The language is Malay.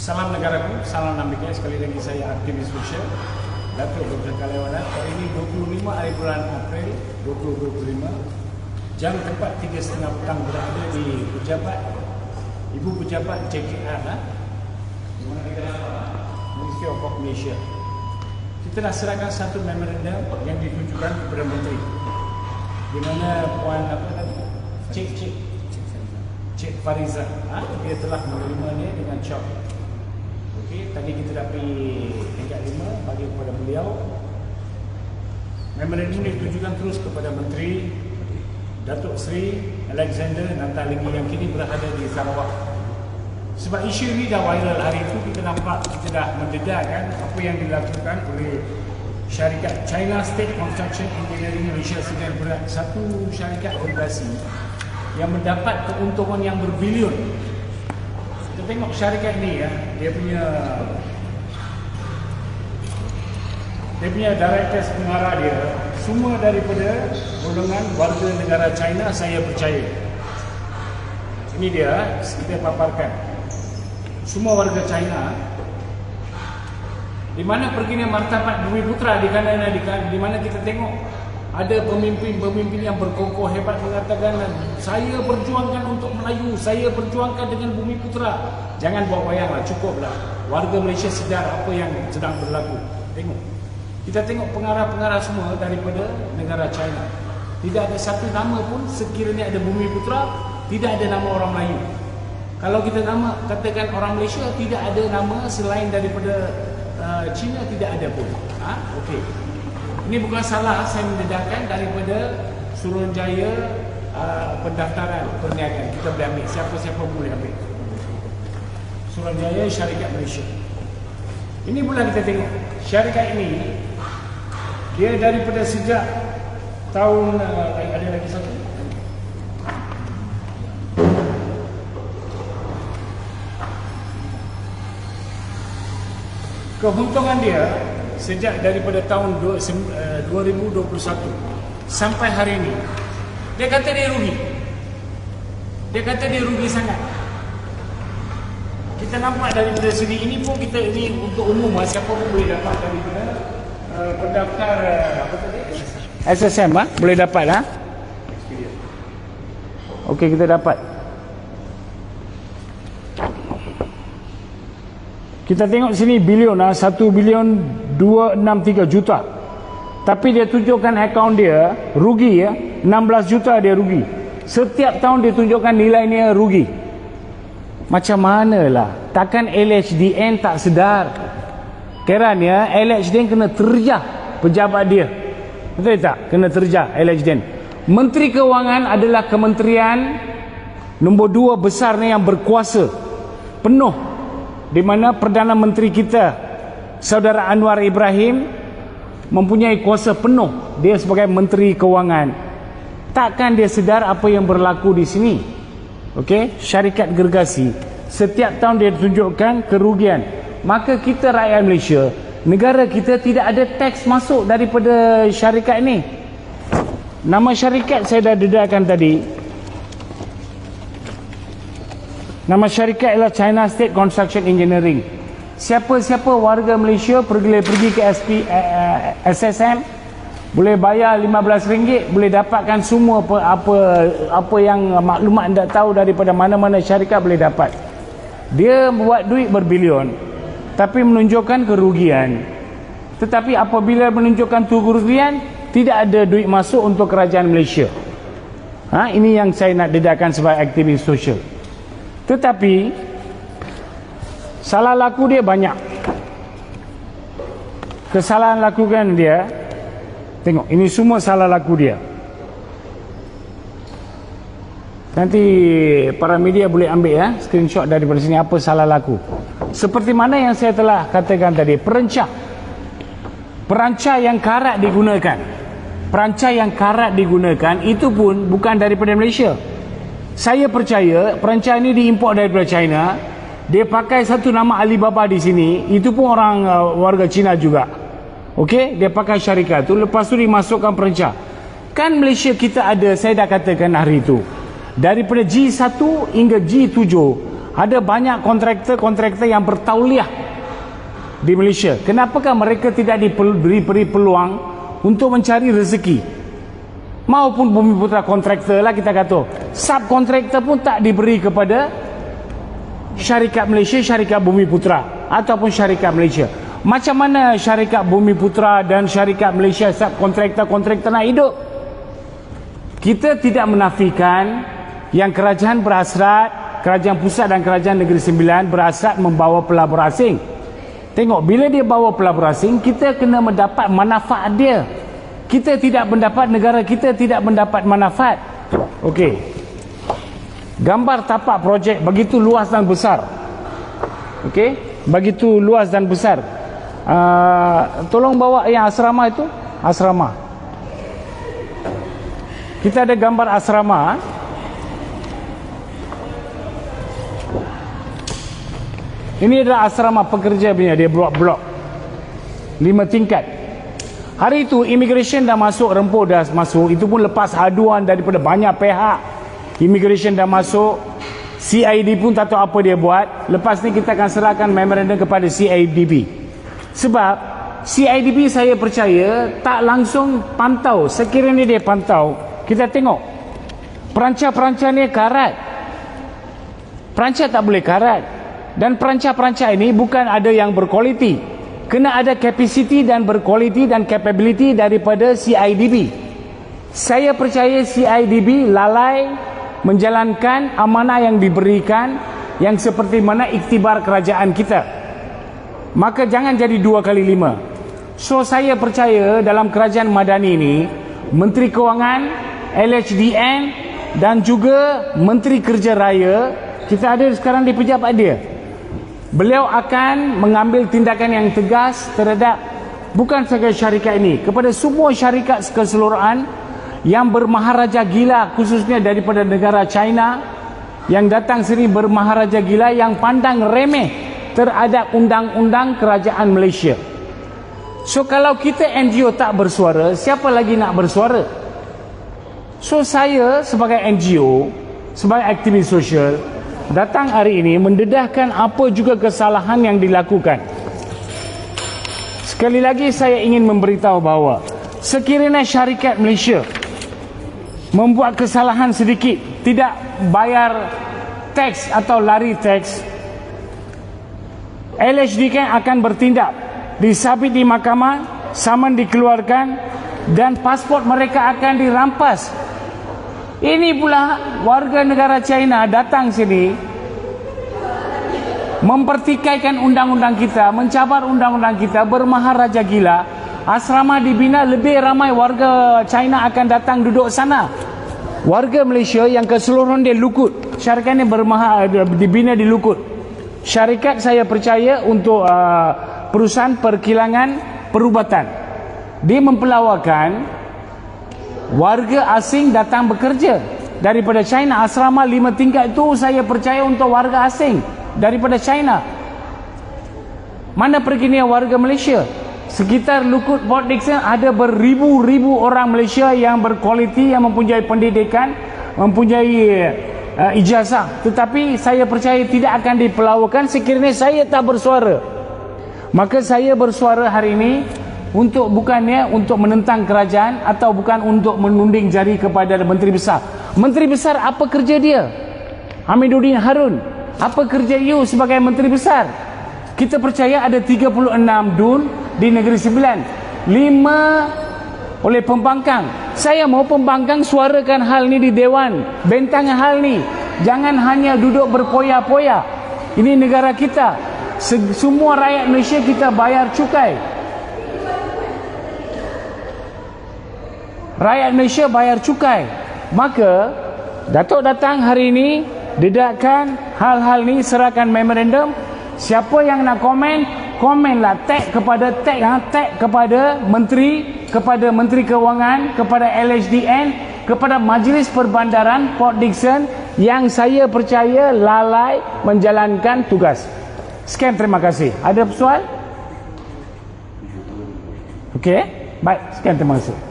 Salam negaraku, salam nambika sekali lagi saya aktivis sosial Datuk Dr. Kalewanan Hari ini 25 hari bulan April 2025 Jam tepat 3.30 petang berada di pejabat Ibu pejabat JKR ha? Ministry of Work Malaysia Kita dah serahkan satu memorandum yang ditujukan kepada Menteri Di mana Puan apa tadi? Cik Cik Cik Fariza ha? Dia telah menerimanya dengan cop Okey, tadi kita dah pergi tingkat lima bagi kepada beliau. Memorandum ini ditujukan terus kepada Menteri Datuk Seri Alexander Nantaligi yang kini berada di Sarawak. Sebab isu ini dah viral hari itu kita nampak kita dah mendedahkan apa yang dilakukan oleh syarikat China State Construction Engineering Malaysia sedang berat satu syarikat obligasi yang mendapat keuntungan yang berbilion kita tengok syarikat ni ya, dia punya dia punya directors pengarah dia semua daripada golongan warga negara China saya percaya. Ini dia kita paparkan. Semua warga China di mana perginya martabat Bumi Putra di kanan di, di mana kita tengok ada pemimpin-pemimpin yang berkokoh hebat mengatakan saya perjuangkan untuk Melayu, saya perjuangkan dengan bumi putra. Jangan buat wayang lah, cukup lah. Warga Malaysia sedar apa yang sedang berlaku. Tengok. Kita tengok pengarah-pengarah semua daripada negara China. Tidak ada satu nama pun sekiranya ada bumi putra, tidak ada nama orang Melayu. Kalau kita nama katakan orang Malaysia, tidak ada nama selain daripada uh, China, tidak ada pun. Ha? Okey. Ini bukan salah saya mendedahkan daripada Suruhanjaya uh, pendaftaran perniagaan. Kita boleh ambil siapa-siapa boleh ambil. Suruhanjaya Syarikat Malaysia. Ini pula kita tengok. Syarikat ini dia daripada sejak tahun uh, ada lagi satu. Keuntungan dia sejak daripada tahun 2021 eh, sampai hari ini dia kata dia rugi dia kata dia rugi sangat kita nampak daripada sini ini pun kita ini untuk umum lah. siapa pun boleh dapat daripada uh, pendaftar uh, apa tadi SSM ha? boleh dapat ha? Okey kita dapat Kita tengok sini bilion ah 1 bilion 263 juta. Tapi dia tunjukkan akaun dia rugi ya, 16 juta dia rugi. Setiap tahun dia tunjukkan nilainya rugi. Macam manalah? Takkan LHDN tak sedar? Kerana LHDN kena terjah pejabat dia. Betul tak? Kena terjah LHDN. Menteri Keuangan adalah kementerian nombor dua besar ni yang berkuasa penuh di mana Perdana Menteri kita Saudara Anwar Ibrahim mempunyai kuasa penuh dia sebagai Menteri Keuangan takkan dia sedar apa yang berlaku di sini? Okey, syarikat gergasi. Setiap tahun dia tunjukkan kerugian. Maka kita rakyat Malaysia negara kita tidak ada teks masuk daripada syarikat ini. Nama syarikat saya dah dedahkan tadi Nama syarikat ialah China State Construction Engineering. Siapa-siapa warga Malaysia pergi pergi ke SP, uh, eh, eh, SSM boleh bayar RM15 boleh dapatkan semua apa apa apa yang maklumat anda tahu daripada mana-mana syarikat boleh dapat. Dia buat duit berbilion tapi menunjukkan kerugian. Tetapi apabila menunjukkan tu kerugian tidak ada duit masuk untuk kerajaan Malaysia. Ha, ini yang saya nak dedahkan sebagai aktivis sosial. Tetapi salah laku dia banyak. Kesalahan lakukan dia tengok ini semua salah laku dia. Nanti para media boleh ambil ya screenshot daripada sini apa salah laku. Seperti mana yang saya telah katakan tadi, perancah. Perancah yang karat digunakan. Perancah yang karat digunakan itu pun bukan daripada Malaysia. Saya percaya perancang ini diimport daripada China. Dia pakai satu nama Alibaba di sini. Itu pun orang uh, warga Cina juga. Okey, dia pakai syarikat tu lepas tu dimasukkan perancang. Kan Malaysia kita ada, saya dah katakan hari itu. Daripada G1 hingga G7 ada banyak kontraktor-kontraktor yang bertauliah di Malaysia. Kenapakah mereka tidak diberi peluang untuk mencari rezeki? Maupun Bumi Putra kontraktor lah kita kata. Subkontraktor pun tak diberi kepada syarikat Malaysia, syarikat Bumi Putra ataupun syarikat Malaysia. Macam mana syarikat Bumi Putra dan syarikat Malaysia subkontraktor-kontraktor nak hidup? Kita tidak menafikan yang kerajaan berhasrat, kerajaan pusat dan kerajaan negeri sembilan berhasrat membawa pelabur asing. Tengok bila dia bawa pelabur asing, kita kena mendapat manfaat dia. Kita tidak mendapat negara kita tidak mendapat manfaat. Okey. Gambar tapak projek begitu luas dan besar. Okey, begitu luas dan besar. Uh, tolong bawa yang asrama itu, asrama. Kita ada gambar asrama. Ini adalah asrama pekerja punya dia blok-blok. Lima tingkat. Hari itu immigration dah masuk, rempuk dah masuk. Itu pun lepas aduan daripada banyak pihak. Immigration dah masuk. CID pun tak tahu apa dia buat. Lepas ni kita akan serahkan memorandum kepada CIDB. Sebab CIDB saya percaya tak langsung pantau. Sekiranya dia pantau, kita tengok. Perancah-perancah ni karat. Perancah tak boleh karat. Dan perancah-perancah ini bukan ada yang berkualiti. Kena ada capacity dan berkualiti dan capability daripada CIDB. Saya percaya CIDB lalai menjalankan amanah yang diberikan yang seperti mana iktibar kerajaan kita. Maka jangan jadi dua kali lima. So saya percaya dalam kerajaan madani ini, Menteri Kewangan, LHDN dan juga Menteri Kerja Raya, kita ada sekarang di pejabat dia beliau akan mengambil tindakan yang tegas terhadap bukan sahaja syarikat ini kepada semua syarikat keseluruhan yang bermaharaja gila khususnya daripada negara China yang datang sini bermaharaja gila yang pandang remeh terhadap undang-undang kerajaan Malaysia. So kalau kita NGO tak bersuara siapa lagi nak bersuara? So saya sebagai NGO sebagai aktivis sosial datang hari ini mendedahkan apa juga kesalahan yang dilakukan. Sekali lagi saya ingin memberitahu bahawa sekiranya syarikat Malaysia membuat kesalahan sedikit, tidak bayar teks atau lari teks, LHD kan akan bertindak, disabit di mahkamah, saman dikeluarkan dan pasport mereka akan dirampas ini pula warga negara China datang sini mempertikaikan undang-undang kita, mencabar undang-undang kita, bermaharaja gila. Asrama dibina lebih ramai warga China akan datang duduk sana. Warga Malaysia yang keseluruhan dia lukut. Syarikat ini bermahar, dibina di lukut. Syarikat saya percaya untuk uh, perusahaan perkilangan perubatan. Dia mempelawakan warga asing datang bekerja. Daripada China asrama lima tingkat itu saya percaya untuk warga asing daripada China. Mana pergi ni warga Malaysia? Sekitar Lukut Port Dickson ada beribu-ribu orang Malaysia yang berkualiti yang mempunyai pendidikan mempunyai uh, ijazah. Tetapi saya percaya tidak akan dipelawakan sekiranya saya tak bersuara. Maka saya bersuara hari ini untuk bukannya untuk menentang kerajaan atau bukan untuk menunding jari kepada menteri besar. Menteri besar apa kerja dia? Hamiduddin Harun. Apa kerja you sebagai menteri besar? Kita percaya ada 36 dun di negeri sembilan. 5 oleh pembangkang. Saya mau pembangkang suarakan hal ni di dewan. Bentang hal ni. Jangan hanya duduk berpoya-poya. Ini negara kita. Semua rakyat Malaysia kita bayar cukai. Rakyat Malaysia bayar cukai. Maka Datuk datang hari ini dedakkan hal-hal ni serahkan memorandum. Siapa yang nak komen, komenlah tag kepada tag ha, tag kepada menteri, kepada menteri kewangan, kepada LHDN, kepada Majlis Perbandaran Port Dickson yang saya percaya lalai menjalankan tugas. Sekian terima kasih. Ada soal? Okey. Baik, sekian terima kasih.